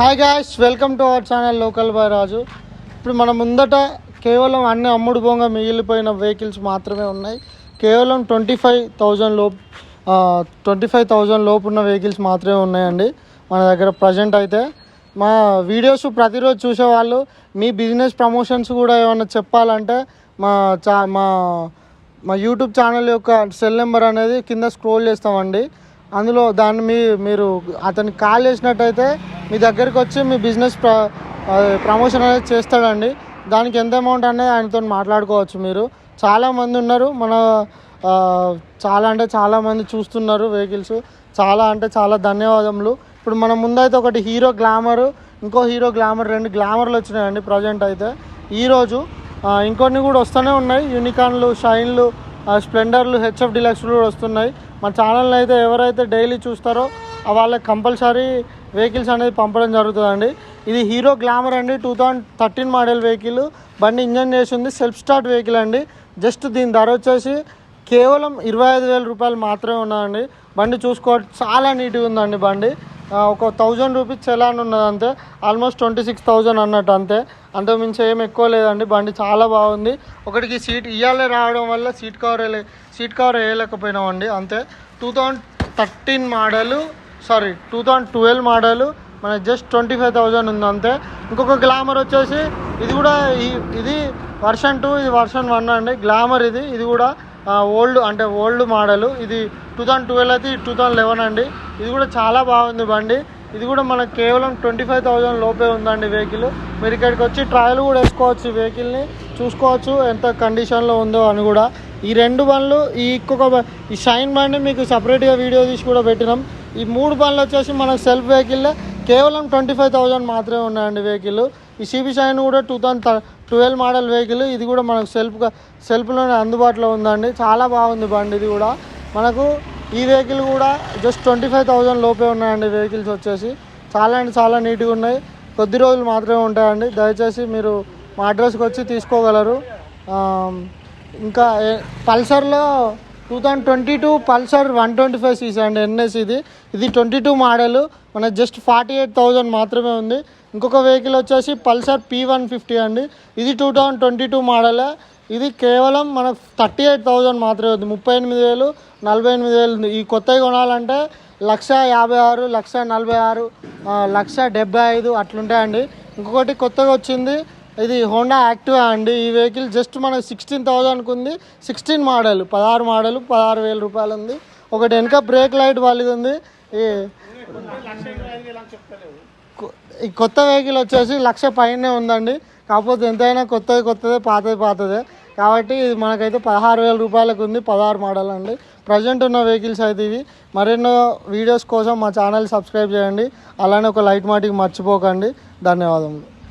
Hi guys welcome to our channel local boy Raju ఇప్పుడు మన ముందట కేవలం అన్ని అమ్ముడు బొంగ మిగిలిపోయిన వెహికల్స్ మాత్రమే ఉన్నాయి. కేవలం ట్వంటీ ఫైవ్ థౌజండ్ లోపు ట్వంటీ ఫైవ్ థౌజండ్ లోపు ఉన్న వెహికల్స్ మాత్రమే ఉన్నాయండి. మన దగ్గర ప్రజెంట్ అయితే. మా వీడియోస్ ప్రతిరోజు చూసేవాళ్ళు మీ బిజినెస్ ప్రమోషన్స్ కూడా ఏమైనా చెప్పాలంటే మా చా మా మా యూట్యూబ్ ఛానల్ యొక్క సెల్ నెంబర్ అనేది కింద స్క్రోల్ చేస్తామండి. అందులో దాన్ని మీ మీరు అతనికి కాల్ చేసినట్టయితే మీ దగ్గరికి వచ్చి మీ బిజినెస్ ప్ర ప్రమోషన్ అనేది చేస్తాడండి. దానికి ఎంత అమౌంట్ అనేది ఆయనతో మాట్లాడుకోవచ్చు మీరు. చాలామంది ఉన్నారు. మన చాలా అంటే చాలామంది చూస్తున్నారు వెహికల్స్. చాలా అంటే చాలా ధన్యవాదములు. ఇప్పుడు మన ముందైతే ఒకటి హీరో గ్లామర్ ఇంకో హీరో గ్లామర్ రెండు గ్లామర్లు వచ్చినాయండి ప్రజెంట్ అయితే. ఈరోజు ఇంకొన్ని కూడా వస్తూనే ఉన్నాయి. యూనికాన్లు షైన్లు స్ప్లెండర్లు హెచ్ఎఫ్ డిలక్స్లు కూడా వస్తున్నాయి. మన ఛానల్ని అయితే ఎవరైతే డైలీ చూస్తారో వాళ్ళకి కంపల్సరీ వెహికల్స్ అనేది పంపడం జరుగుతుందండి. ఇది హీరో గ్లామర్ అండి. Two thousand thirteen model vehicle బండి ఇంజన్ చేసి ఉంది. సెల్ఫ్ స్టార్ట్ వెహికల్ అండి. జస్ట్ దీని ధర వచ్చేసి కేవలం ఇరవై ఐదు వేల రూపాయలు మాత్రమే ఉన్నదండి. బండి చూసుకో చాలా నీట్గా ఉందండి బండి. ఒక థౌజండ్ రూపీస్ చలాన్ ఉన్నది అంతే ఆల్మోస్ట్ ట్వంటీ సిక్స్ థౌజండ్ అన్నట్టు అంతే. అంతకు మించి ఏం ఎక్కువ లేదండి. బండి చాలా బాగుంది. ఒకటికి సీట్ ఇవ్వాలే రావడం వల్ల సీట్ కవర్ వేయలే సీట్ కవర్ వేయలేకపోయినామండి. అంతే. Two thousand thirteen model sorry two thousand twelve model మన జస్ట్ ట్వంటీ ఫైవ్ థౌజండ్ ఉంది అంతే. ఇంకొక గ్లామర్ వచ్చేసి ఇది కూడా ఈ- ఇది వర్షన్ టూ ఇది వర్షన్ వన్ అండి. గ్లామర్ ఇది. ఇది కూడా ఓల్డ్ అంటే ఓల్డ్ మోడల్ ఇది టూ థౌజండ్ ట్వెల్వ్ అయితే టూ థౌజండ్ లెవెన్ అండి. ఇది కూడా చాలా బాగుంది బండి. ఇది కూడా మనకు కేవలం ట్వంటీ ఫైవ్ థౌజండ్ లోపే ఉందండి వెహికల్ మీరు ఇక్కడికి వచ్చి ట్రయల్ కూడా వేసుకోవచ్చు ఈ వెహికల్ని చూసుకోవచ్చు ఎంత కండిషన్లో ఉందో అని కూడా. ఈ రెండు బండ్లు ఈ ఇంకొక ఈ షైన్ బండి మీకు సపరేట్గా వీడియో తీసి కూడా పెట్టినాం. ఈ మూడు బండ్లు వచ్చేసి మనకు సెల్ఫ్ వెహికల్ కేవలం ట్వంటీ ఫైవ్ థౌజండ్ మాత్రమే ఉన్నాయండి వెహికల్ ఈ సిబి షైన్ కూడా two thousand twelve model vehicle ఇది కూడా మనకు సెల్ఫ్గా సెల్ఫ్లోనే అందుబాటులో ఉందండి. చాలా బాగుంది బండి ఇది కూడా. మనకు ఈ వెహికల్ కూడా జస్ట్ ట్వంటీ ఫైవ్ థౌజండ్ లోపే ఉన్నాయండి వెహికల్స్ వచ్చేసి. చాలా అంటే చాలా నీట్గా ఉన్నాయి. కొద్ది రోజులు మాత్రమే ఉంటాయండి. దయచేసి మీరు మా అడ్రస్కి వచ్చి తీసుకోగలరు. ఇంకా పల్సర్లో two thousand twenty two Pulsar one twenty five CC అండి ఎన్ఎస్ ఇది. ఇది ట్వంటీ టూ మోడల్. మన జస్ట్ ఫార్టీ ఎయిట్ థౌజండ్ మాత్రమే ఉంది. ఇంకొక వెహికల్ వచ్చేసి పల్సర్ పీ వన్ ఫిఫ్టీ అండి. ఇది టూ థౌజండ్ ట్వంటీ టూ మోడలే. ఇది కేవలం మనకు థర్టీ ఎయిట్ థౌజండ్ మాత్రమే ఉంది ముప్పై ఎనిమిది వేలు నలభై ఎనిమిది వేలు ఉంది. ఈ కొత్తవి కొనాలంటే లక్ష యాభై ఆరు లక్ష నలభై ఆరు లక్ష డెబ్బై ఐదు అట్లుంటాయండి. ఇంకొకటి కొత్తగా వచ్చింది. ఇది హోండా యాక్టివా అండి. ఈ వెహికల్ జస్ట్ మనకు సిక్స్టీన్ థౌజండ్కి ఉంది. సిక్స్టీన్ మోడల్ పదహారు మోడల్ పదహారు వేల రూపాయలు ఉంది. ఒకటి వెనక బ్రేక్ లైట్ వాళ్ళది ఉంది. ఈ ఈ కొత్త వెహికల్ వచ్చేసి లక్ష పైనే ఉందండి. కాకపోతే ఎంతైనా కొత్తది కొత్తదే పాతది పాతదే. కాబట్టి ఇది మనకైతే పదహారు వేల రూపాయలకు ఉంది పదహారు మోడల్ అండి. ప్రజెంట్ ఉన్న వెహికల్స్ అయితే ఇవి. మరెన్నో వీడియోస్ కోసం మా ఛానల్ సబ్స్క్రైబ్ చేయండి. అలానే ఒక లైట్ మాటికి మర్చిపోకండి. ధన్యవాదములు.